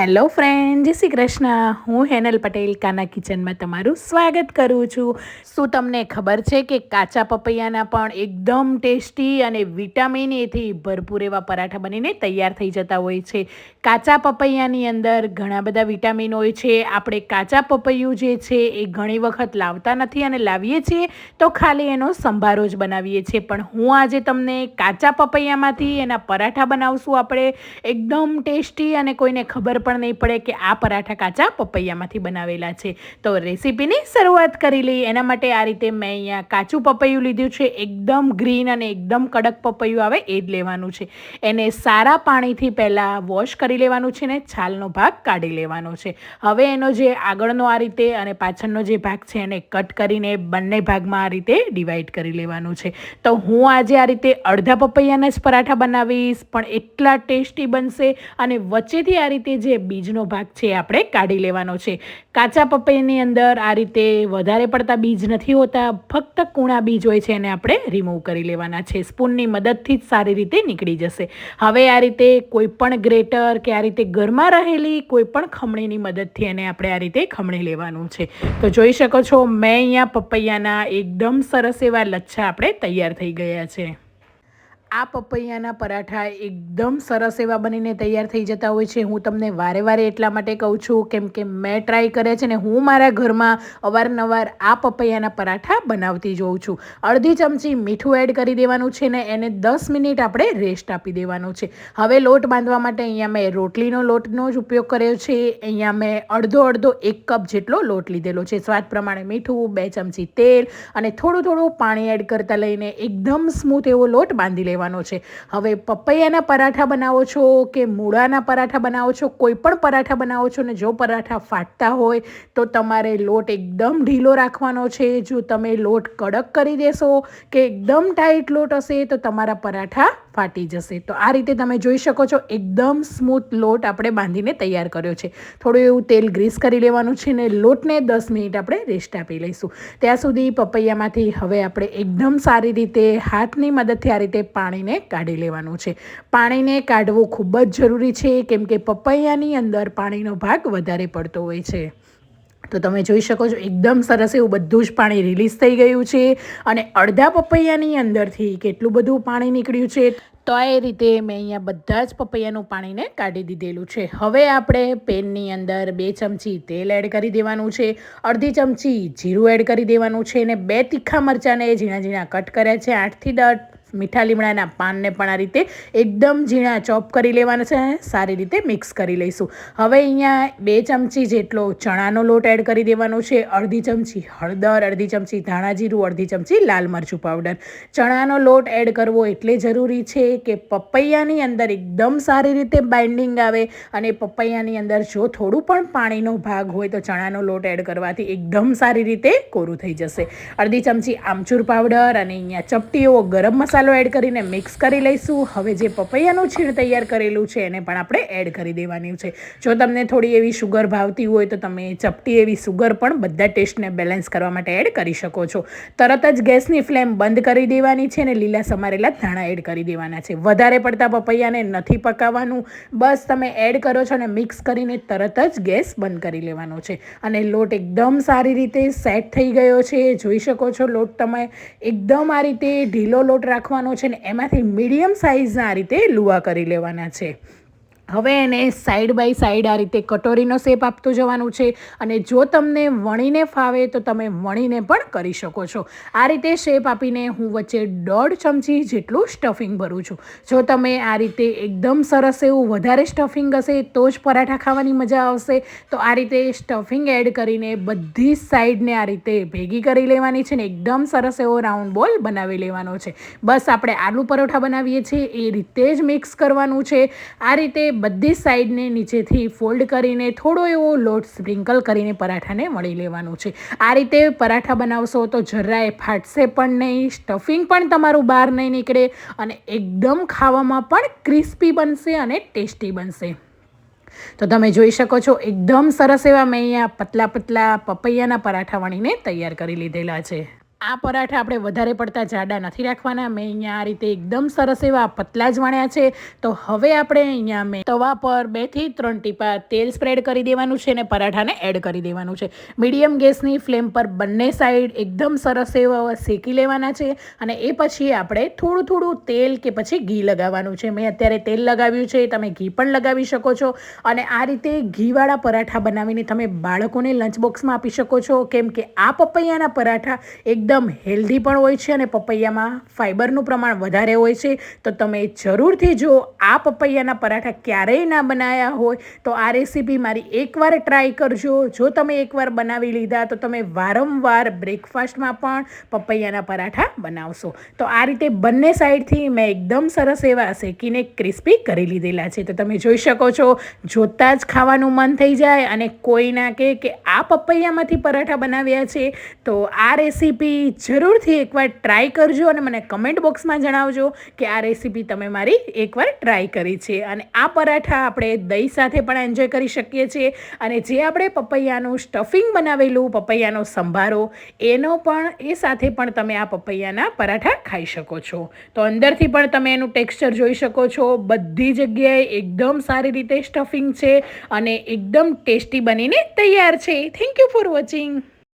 Hello friend જય શ્રી કૃષ્ણ. હું હેનલ પટેલ, કાના કિચનમાં તમારું સ્વાગત કરું છું. શું તમને ખબર છે કે કાચા પપૈયાના પણ એકદમ ટેસ્ટી અને વિટામિન એથી ભરપૂર એવા પરાઠા બનીને તૈયાર થઈ જતા હોય છે. કાચા પપૈયાની અંદર ઘણા બધા વિટામિન હોય છે. આપણે કાચા પપૈયું જે છે એ ઘણી વખત લાવતા નથી અને લાવીએ છીએ તો ખાલી એનો સંભારો જ બનાવીએ છીએ. પણ હું આજે તમને કાચા પપૈયામાંથી એના પરાઠા બનાવશું. આપણે એકદમ ટેસ્ટી અને કોઈને ખબર પણ નહીં પડે કે આ પરાઠા કાચા પપૈયામાંથી બનાવેલા છે. તો રેસીપીની શરૂઆત કરી લઈએ. એના માટે આ રીતે મેં અહીંયા કાચું પપૈયું લીધું છે. એકદમ ગ્રીન અને એકદમ કડક પપૈયું આવે એ જ લેવાનું છે. એને સારા પાણીથી પહેલાં વોશ કરી લેવાનું છે ને છાલનો ભાગ કાઢી લેવાનો છે. હવે એનો જે આગળનો આ રીતે અને પાછળનો જે ભાગ છે એને કટ કરીને બંને ભાગમાં આ રીતે ડિવાઈડ કરી લેવાનું છે. તો હું આજે આ રીતે અડધા પપૈયાના જ પરાઠા બનાવીશ, પણ એટલા ટેસ્ટી બનશે અને વચ્ચેથી આ રીતે જે બીજનો ભાગ છે આપણે કાઢી લેવાનો છે. કાચા પપૈયાની અંદર આ રીતે વધારે પડતા બીજ નથી હોતા, ફક્ત કૂણા બીજ હોય છે એને આપણે રિમૂવ કરી લેવાના છે. સ્પૂનની મદદથી જ સારી રીતે નીકળી જશે. હવે આ રીતે કોઈ પણ ગ્રેટર કે આ રીતે ઘરમાં રહેલી કોઈ પણ ખમણીની મદદથી એને આપણે આ રીતે ખમણી લેવાનું છે. તો જોઈ શકો છો, મેં અહીંયા પપૈયાના એકદમ સરસ એવા લચ્છા આપણે તૈયાર થઈ ગયા છે. આ પપૈયાના પરાઠા એકદમ સરસ એવા બનીને તૈયાર થઈ જતા હોય છે. હું તમને વારે વારે એટલા માટે કહું છું, કેમ કે મેં ટ્રાય કર્યા છે ને હું મારા ઘરમાં અવારનવાર આ પપૈયાના પરાઠા બનાવતી જોઉં છું. અડધી ચમચી મીઠું એડ કરી દેવાનું છે ને એને દસ મિનિટ આપણે રેસ્ટ આપી દેવાનું છે. હવે લોટ બાંધવા માટે અહીંયા મેં રોટલીનો લોટનો જ ઉપયોગ કર્યો છે. અહીંયા મેં અડધો અડધો એક કપ જેટલો લોટ લીધેલો છે. સ્વાદ પ્રમાણે મીઠું, બે ચમચી તેલ અને થોડું થોડું પાણી એડ કરતાં લઈને એકદમ સ્મૂથ એવો લોટ બાંધી લેવાનો લેવાનો છે. હવે પપૈયાના પરાઠા બનાવો છો કે મૂળાના પરાઠા બનાવો છો? કોઈ પણ પરાઠા બનાવો છો ને જો પરાઠા ફાટતા હોય તો તમારે લોટ એકદમ ઢીલો રાખવાનો છે. જો તમે લોટ કડક કરી દેશો કે એકદમ ટાઈટ લોટ હશે તો તમારા પરાઠા ફાટી જશે. તો આ રીતે તમે જોઈ શકો છો, એકદમ સ્મૂથ લોટ આપણે બાંધીને તૈયાર કર્યો છે. થોડું એવું તેલ ગ્રીસ કરી લેવાનું છે ને લોટને દસ મિનિટ આપણે રેસ્ટ આપી લઈશું. ત્યાં સુધી પપૈયામાંથી હવે આપણે એકદમ સારી રીતે હાથની મદદથી આ રીતે પાણીને કાઢી લેવાનું છે. પાણીને કાઢવું ખૂબ જ જરૂરી છે, કેમ કે પપૈયાની અંદર પાણીનો ભાગ વધારે પડતો હોય છે. તો તમે જોઈ શકો છો, એકદમ સરસ એવું બધું જ પાણી રિલીઝ થઈ ગયું છે અને અડધા પપૈયાની અંદરથી કેટલું બધું પાણી નીકળ્યું છે તો એ રીતે મેં અહીંયા બધા જ પપૈયાનું પાણીને કાઢી દીધેલું છે. હવે આપણે પેનની અંદર બે ચમચી તેલ એડ કરી દેવાનું છે, અડધી ચમચી જીરું એડ કરી દેવાનું છે અને બે તીખા મરચાંને ઝીણા ઝીણા કટ કર્યા છે, આઠથી દસ મીઠા લીમડાના પાનને પણ આ રીતે એકદમ ઝીણા ચોપ કરી લેવાના છે સારી રીતે મિક્સ કરી લઈશું. હવે અહીંયા બે ચમચી જેટલો ચણાનો લોટ એડ કરી દેવાનો છે. અડધી ચમચી હળદર, અડધી ચમચી ધાણા જીરું, અડધી ચમચી લાલ મરચું પાવડર ચણાનો લોટ એડ કરવો એટલે જરૂરી છે કે પપૈયાની અંદર એકદમ સારી રીતે બાઇન્ડિંગ આવે અને પપૈયાની અંદર જો થોડું પણ પાણીનો ભાગ હોય તો ચણાનો લોટ એડ કરવાથી એકદમ સારી રીતે કોરું થઈ જશે. અડધી ચમચી આમચૂર પાવડર અને અહીંયા ચપટીઓ ગરમ મસાલા મસાલો એડ કરીને મિક્સ કરી લઈશું. હવે જે પપૈયાનું છીણ તૈયાર કરેલું છે, એને પણ આપણે એડ કરી દેવાનું છે. જો તમને થોડી એવી શુગર ભાવતી હોય, તો તમે ચપટી એવી શુગર પણ બધા ટેસ્ટને બેલેન્સ કરવા માટે એડ કરી શકો છો. તરત જ ગેસની ફ્લેમ બંધ કરી દેવાની છે અને લીલા સમારેલા ધાણા એડ કરી દેવાના છે. વધારે પડતા પપૈયાને નથી પકાવવાનું. બસ તમે એડ કરો છો અને મિક્સ કરીને તરત જ ગેસ બંધ કરી લેવાનો છે. અને લોટ એકદમ સારી રીતે સેટ થઈ ગયો છે. જોઈ શકો છો લોટ તમે એકદમ આ રીતે ઢીલો લોટ રાખો રાખવાનો છે ને એમાંથી મીડિયમ સાઇઝના રીતે લુવા કરી લેવાના છે. હવે એને સાઈડ બાય સાઈડ આ રીતે કટોરીનો શેપ આપતો જવાનું છે અને જો તમને વણીને ફાવે તો તમે વણીને પણ કરી શકો છો. આ રીતે શેપ આપીને હું વચ્ચે દોઢ ચમચી જેટલું સ્ટફિંગ ભરું છું. જો તમે આ રીતે એકદમ સરસ એવું વધારે સ્ટફિંગ હશે તો જ પરાઠા ખાવાની મજા આવશે. તો આ રીતે સ્ટફિંગ એડ કરીને બધી સાઈડને આ રીતે ભેગી કરી લેવાની છે ને એકદમ સરસ એવો રાઉન્ડ બોલ બનાવી લેવાનો છે. બસ આપણે આલુ પરોઠા બનાવીએ છીએ, એ રીતે જ મિક્સ કરવાનું છે. આ રીતે બધી સાઈડને નીચેથી ફોલ્ડ કરીને થોડો એવો લોટ સ્પ્રિંકલ કરીને પરાઠાને મળી લેવાનું છે. આ રીતે પરાઠા બનાવશો તો જરાય ફાટશે પણ નહીં સ્ટફિંગ પણ તમારું બહાર નહીં નીકળે અને એકદમ ખાવામાં પણ ક્રિસ્પી બનશે અને ટેસ્ટી બનશે. તો તમે જોઈ શકો છો, એકદમ સરસ એવા મેં અહીંયા પતલા પતલા પપૈયાના પરાઠા વણીને તૈયાર કરી લીધેલા છે. આ પરાઠા આપણે વધારે પડતા જાડા નથી રાખવાના. મેં અહીંયા આ રીતે એકદમ સરસ એવા પતલા જ વણ્યા છે. તો હવે આપણે અહીંયા મેં તવા પર બેથી ત્રણ ટીપા તેલ સ્પ્રેડ કરી દેવાનું છે અને પરાઠાને એડ કરી દેવાનું છે. મીડિયમ ગેસની ફ્લેમ પર બંને સાઈડ એકદમ સરસ એવા શેકી લેવાના છે અને એ પછી આપણે થોડું થોડું તેલ કે પછી ઘી લગાવવાનું છે. મેં અત્યારે તેલ લગાવ્યું છે, તમે ઘી પણ લગાવી શકો છો. અને આ રીતે ઘીવાળા પરાઠા બનાવીને તમે બાળકોને લંચ બોક્સમાં આપી શકો છો. કેમ કે આ પપૈયાના પરાઠા એકદમ હેલ્ધી પણ હોય છે અને પપૈયામાં ફાઇબરનું પ્રમાણ વધારે હોય છે, તો તમે જરૂરથી જો આ પપૈયાના પરાઠા ક્યારેય ના બનાવ્યા હોય, તો આ રેસીપી મારી એકવાર ટ્રાય કરજો. જો તમે એકવાર બનાવી લીધા, તો તમે વારંવાર બ્રેકફાસ્ટમાં પણ પપૈયાના પરાઠા બનાવશો. તો આ રીતે બંને સાઈડથી મેં એકદમ સરસ એવા શેકીને ક્રિસ્પી કરી લીધેલા છે. તો તમે જોઈ શકો છો, જોતાં જ ખાવાનું મન થઈ જાય અને કોઈ ના કે આ પપૈયામાંથી પરાઠા બનાવ્યા છે. તો આ રેસીપી જરૂરથી એકવાર ટ્રાય કરજો અને મને કમેન્ટ બોક્સમાં જણાવજો કે આ રેસીપી તમે મારી એકવાર ટ્રાય કરી છે. અને આ પરાઠા આપણે દહીં સાથે પણ એન્જોય કરી શકીએ છીએ. અને જે આપણે પપૈયાનું સ્ટફિંગ બનાવેલું, પપૈયાનો સંભારો, એનો પણ, એ સાથે પણ તમે આ પપૈયાના પરાઠા ખાઈ શકો છો. તો અંદરથી પણ તમે એનું ટેક્સચર જોઈ શકો છો. બધી જગ્યાએ એકદમ સારી રીતે સ્ટફિંગ છે અને એકદમ ટેસ્ટી બનીને તૈયાર છે. Thank you for watching